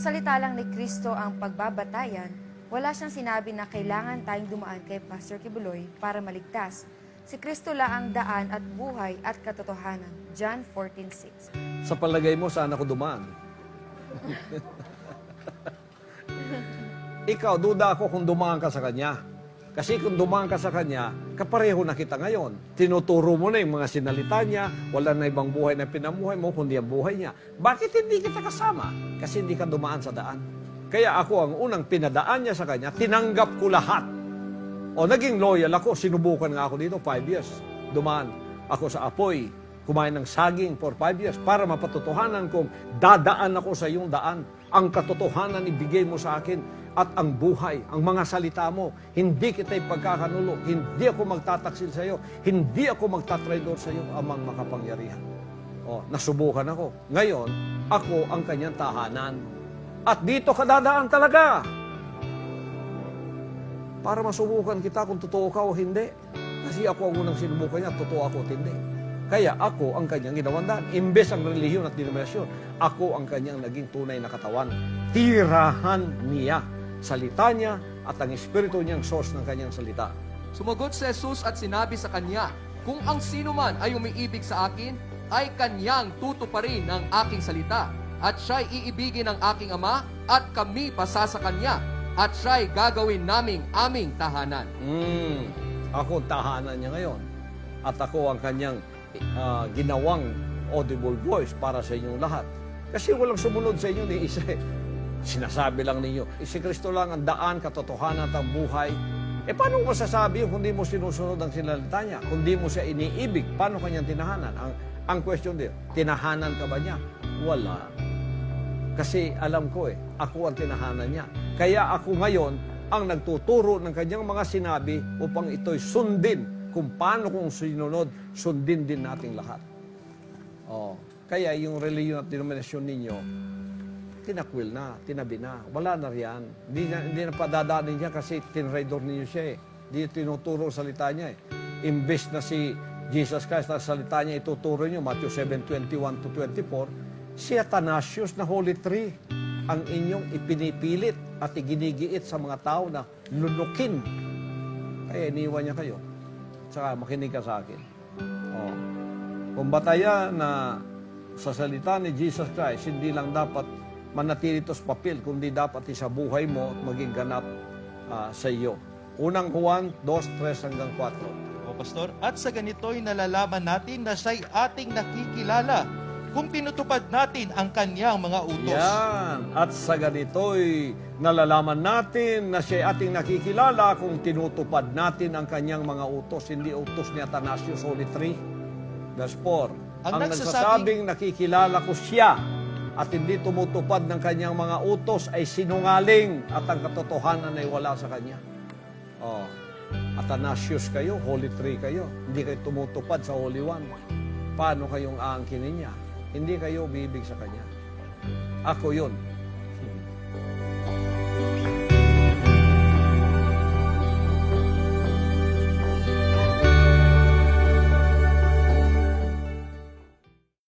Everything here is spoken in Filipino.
salita lang ni Kristo ang pagbabatayan, wala siyang sinabi na kailangan tayong dumaan kay Pastor Kibuloy para maligtas. Si Kristo lang ang daan at buhay at katotohanan. John 14.6 Sa palagay mo, saan ako dumaan? Ikaw, duda ako kung dumaan ka sa Kanya. Kasi kung dumaan ka sa Kanya, kapareho na kita ngayon. Tinuturo mo na yung mga sinalita niya, wala na ibang buhay na pinamuhay mo, kundi ang buhay niya. Bakit hindi kita kasama? Kasi hindi ka dumaan sa daan. Kaya ako ang unang pinadaan niya sa Kanya, tinanggap ko lahat. O naging loyal ako, sinubukan nga ako dito, five years. Dumaan ako sa apoy, kumain ng saging for five years para mapatotohanan kong dadaan ako sa iyong daan. Ang katotohanan ibigay mo sa akin at ang buhay, ang mga salita mo. Hindi kita ipagkakanulo, hindi ako magtataksil sa iyo, hindi ako magtatraidor sa iyo, amang makapangyarihan. O, nasubukan ako. Ngayon, ako ang kanyang tahanan. At dito ka dadaan talaga para masubukan kita kung totoo ka o hindi. Kasi ako ang unang sinubukan niya, totoo ako o hindi. Kaya ako ang kanyang ginawandaan. Imbes ang relihiyon at denominasyon, ako ang kanyang naging tunay na katawan. Tirahan niya. Salita niya at ang espiritu niyang source ng kanyang salita. Sumagot si Jesus at sinabi sa kanya, Kung ang sino man ay umiibig sa akin, ay kanyang tutuparin ang aking salita. At siya'y iibigin ng aking ama, at kami pasa sa kanya. At siya'y gagawin naming aming tahanan. Mm, ako tahanan niya ngayon. At ako ang kanyang ah, ginawang audible voice para sa inyong lahat. Kasi walang sumunod sa inyo ni isa. Sinasabi lang ninyo, si Kristo lang ang daan, katotohanan at ang buhay. Eh paano mo masasabi kung di mo sinusunod ang sinalita niya? Kung di mo siya iniibig, paano kanyang tinahanan? Ang, ang question din, tinahanan ka ba niya? Wala. Kasi alam ko eh, ako ang tinahanan niya. Kaya ako ngayon ang nagtuturo ng kanyang mga sinabi upang ito'y sundin. Kung paano kung sinunod, sundin din nating lahat. Oh, kaya yung reliyon at denominasyon ninyo, tinakwil na, tinabi na. Wala na riyan. Hindi na, hindi na padadaanin niya kasi tinraidor ninyo siya eh. Hindi tinuturo salita niya eh. Imbes na si Jesus Christ na salita niya ituturo niyo, Matthew 7, 21 to 24, si Athanasius na Holy Three ang inyong ipinipilit at iginigiit sa mga tao na lulukin. Kaya iniwan niya kayo. Tsaka makinig ka sa akin. Oh. Kung bataya na sa salita ni Jesus Christ, hindi lang dapat manatili ito sa papel, kundi dapat sa buhay mo at maging ganap ah, sa iyo. Unang Juan 2, 3 hanggang 4. O Pastor, at sa ganito'y nalalaman natin na siya'y ating nakikilala kung tinutupad natin ang kanyang mga utos. Yan. At sa ganito'y nalalaman natin na siya ating nakikilala kung tinutupad natin ang kanyang mga utos. Hindi utos ni Athanasius Holy Three. Verse 4. Ang, Ang nagsasabing nagsasabing nakikilala ko siya at hindi tumutupad ng kanyang mga utos ay sinungaling at ang katotohanan ay wala sa kanya. Oh. Athanasius kayo, Holy Three kayo. Hindi kayo tumutupad sa Holy One. Paano kayong aangkinin niya? Hindi kayo bibig sa kanya. Ako yun.